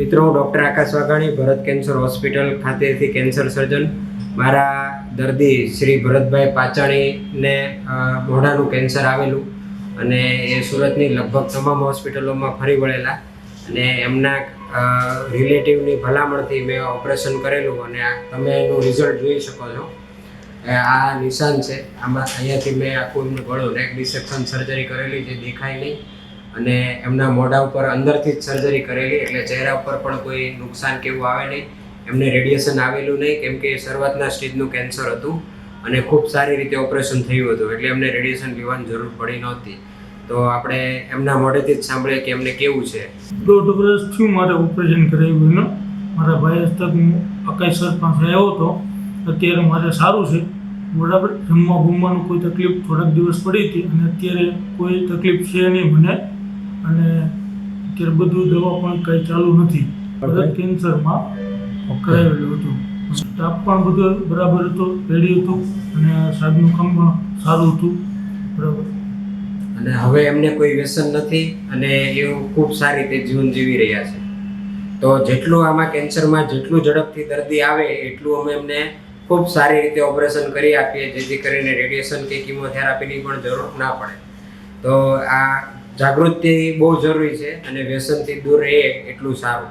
મિત્રો હું doctor Akash Vaghani, Bharat cancer hospital ખાતેથી કેન્સર સર્જન. મારા દર્દી શ્રી ભરતભાઈ પાચાણીને મોઢાનું કેન્સર આવેલું અને એ સુરતની લગભગ તમામ હોસ્પિટલોમાં ફરી વળેલા અને એમના રિલેટિવની ભલામણથી મેં ઓપરેશન કરેલું અને તમે એનું રિઝલ્ટ જોઈ શકો છો. આ નિશાન છે. આમાં અહીંયાથી મેં આખું એમનું ગળું નેક ડિસેપ્શન સર્જરી કરેલી જે દેખાય નહીં. અને એમના મોઢા ઉપર અંદરથી જ સર્જરી કરેલી, એટલે ચહેરા ઉપર પણ કોઈ નુકસાન કેવું આવે નહીં. એમને રેડિયેશન આવેલું નહીં, કેમ કે શરૂઆતના સ્ટેજનું કેન્સર હતું અને ખૂબ સારી રીતે ઓપરેશન થયું હતું, એટલે એમને રેડિયેશન લેવાની જરૂર પડી નહોતી. તો આપણે એમના મોઢેથી જ સાંભળીએ કે એમને કેવું છે. દોઢ વર્ષ થયું મારે ઓપરેશન કરાવ્યું એનું. મારા ભાઈ હસ્તક હું અકાઈસર પાસે આવ્યો હતો. અત્યારે મારે સારું છે. બરાબર? જમવા બમવાનું કોઈ તકલીફ થોડાક દિવસ પડી હતી અને અત્યારે કોઈ તકલીફ છે નહીં મને. અને અત્યારે બધું દવા પણ કંઈ ચાલુ નથી. બધા કેન્સરમાં કરાવેલું હતું. સ્ટાફ પણ બધો બરાબર હતો રેડી હતું અને સાહેબનું કામ પણ સારું હતું. બરાબર. અને હવે એમને કોઈ વ્યસન નથી અને એવું ખૂબ સારી રીતે જીવન જીવી રહ્યા છે. તો જેટલું આમાં કેન્સરમાં જેટલું ઝડપથી દર્દી આવે એટલું અમે એમને ખૂબ સારી રીતે ઓપરેશન કરી આપીએ જેથી કરીને રેડિયેશન કે કિમોથેરાપીની પણ જરૂર ના પડે. તો આ જાગૃતિ બહુ જરૂરી છે અને વ્યસનથી દૂર રહે એટલું સારું.